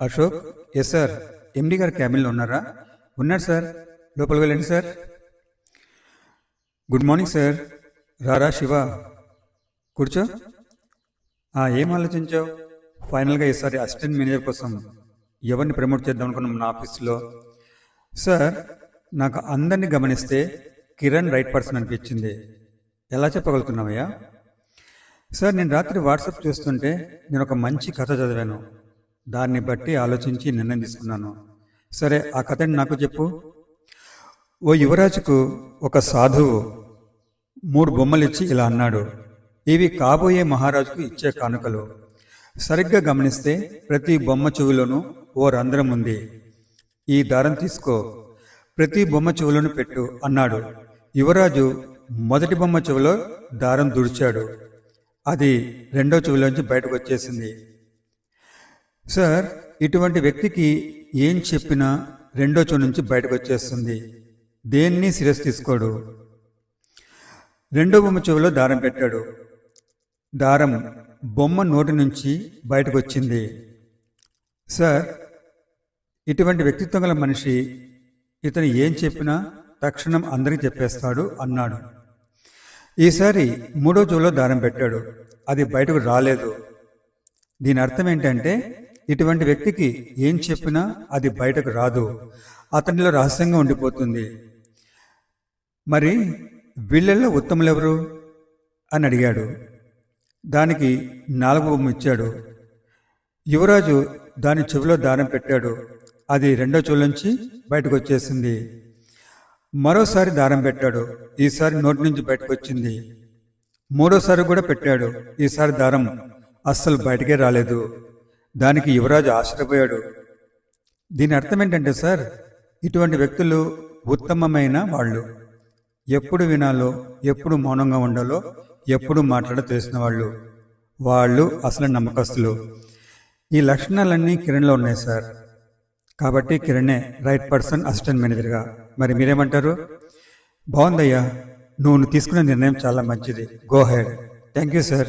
Ashok yes sir MD గారు క్యాబిన్లో ఉన్నారా? ఉన్నారు సార్ లోపలికి వెళ్ళండి సార్ గుడ్ మార్నింగ్ సార్ రారా శివ. కూర్చో. ఏం ఆలోచించావు? ఫైనల్గా ఈసారి అసిస్టెంట్ మేనేజర్ కోసం ఎవరిని ప్రమోట్ చేద్దాం అనుకున్నాం నా ఆఫీస్లో సార్ నాకు అందరినీ గమనిస్తే కిరణ్ రైట్ పర్సన్ అనిపించింది. ఎలా చెప్పగలుగుతున్నావయ్యా? సార్ నేను రాత్రి వాట్సాప్ చూస్తుంటే నేను ఒక మంచి కథ చదివాను. దాన్ని బట్టి ఆలోచించి నిర్ణయం తీసుకున్నాను. సరే ఆ కథని నాకు చెప్పు. ఓ యువరాజుకు ఒక సాధువు మూడు బొమ్మలు ఇచ్చి ఇలా అన్నాడు. ఇవి కాబోయే మహారాజుకు ఇచ్చే కానుకలు. సరిగ్గా గమనిస్తే ప్రతి బొమ్మ చెవులోనూ ఓ రంధ్రం ఉంది. ఈ దారం తీసుకో. ప్రతి బొమ్మ చెవులను పెట్టు అన్నాడు. యువరాజు మొదటి బొమ్మ చెవిలో దారం దుడిచాడు. అది రెండో చెవిలోంచి బయటకు వచ్చేసింది. సార్ ఇటువంటి వ్యక్తికి ఏం చెప్పినా రెండో చో నుంచి బయటకు వచ్చేస్తుంది దేన్ని సీరియస్ తీసుకోడు? రెండో బొమ్మ చెవిలో దారం పెట్టాడు. దారం బొమ్మ నోటి నుంచి బయటకు వచ్చింది సార్ ఇటువంటి వ్యక్తిత్వం గల మనిషి ఇతను ఏం చెప్పినా తక్షణం అందరికీ చెప్పేస్తాడు అన్నాడు. ఈసారి మూడో చెవిలో దారం పెట్టాడు. అది బయటకు రాలేదు. దీని అర్థం ఏంటంటే ఇటువంటి వ్యక్తికి ఏం చెప్పినా అది బయటకు రాదు. అతనిలో రహస్యంగా ఉండిపోతుంది. మరి వీళ్ళల్లో ఉత్తములు ఎవరు అని అడిగాడు. దానికి నాలుగు బొమ్మ ఇచ్చాడు. యువరాజు దాని చెవిలో దారం పెట్టాడు. అది రెండో చెవి నుంచి బయటకు వచ్చేసింది మరోసారి దారం పెట్టాడు. ఈసారి నోటి నుంచి బయటకు వచ్చింది మూడోసారి కూడా పెట్టాడు. ఈసారి దారం అస్సలు బయటకే రాలేదు. దానికి యువరాజు ఆశ్చర్యపోయాడు. దీని అర్థం ఏంటంటే సార్ ఇటువంటి వ్యక్తులు ఉత్తమమైన వాళ్ళు. ఎప్పుడు వినాలో ఎప్పుడు మౌనంగా ఉండాలో ఎప్పుడు మాట్లాడ తెలిసిన వాళ్ళు. వాళ్ళు అసలు నమ్మకస్తులు. ఈ లక్షణాలన్నీ కిరణ్లో ఉన్నాయి సార్. కాబట్టి కిరణే రైట్ పర్సన్ అసిస్టెంట్ మేనేజర్గా. మరి మీరేమంటారు? బాగుందయ్యా. నువ్వు తీసుకున్న నిర్ణయం చాలా మంచిది. Go ahead thank you sir.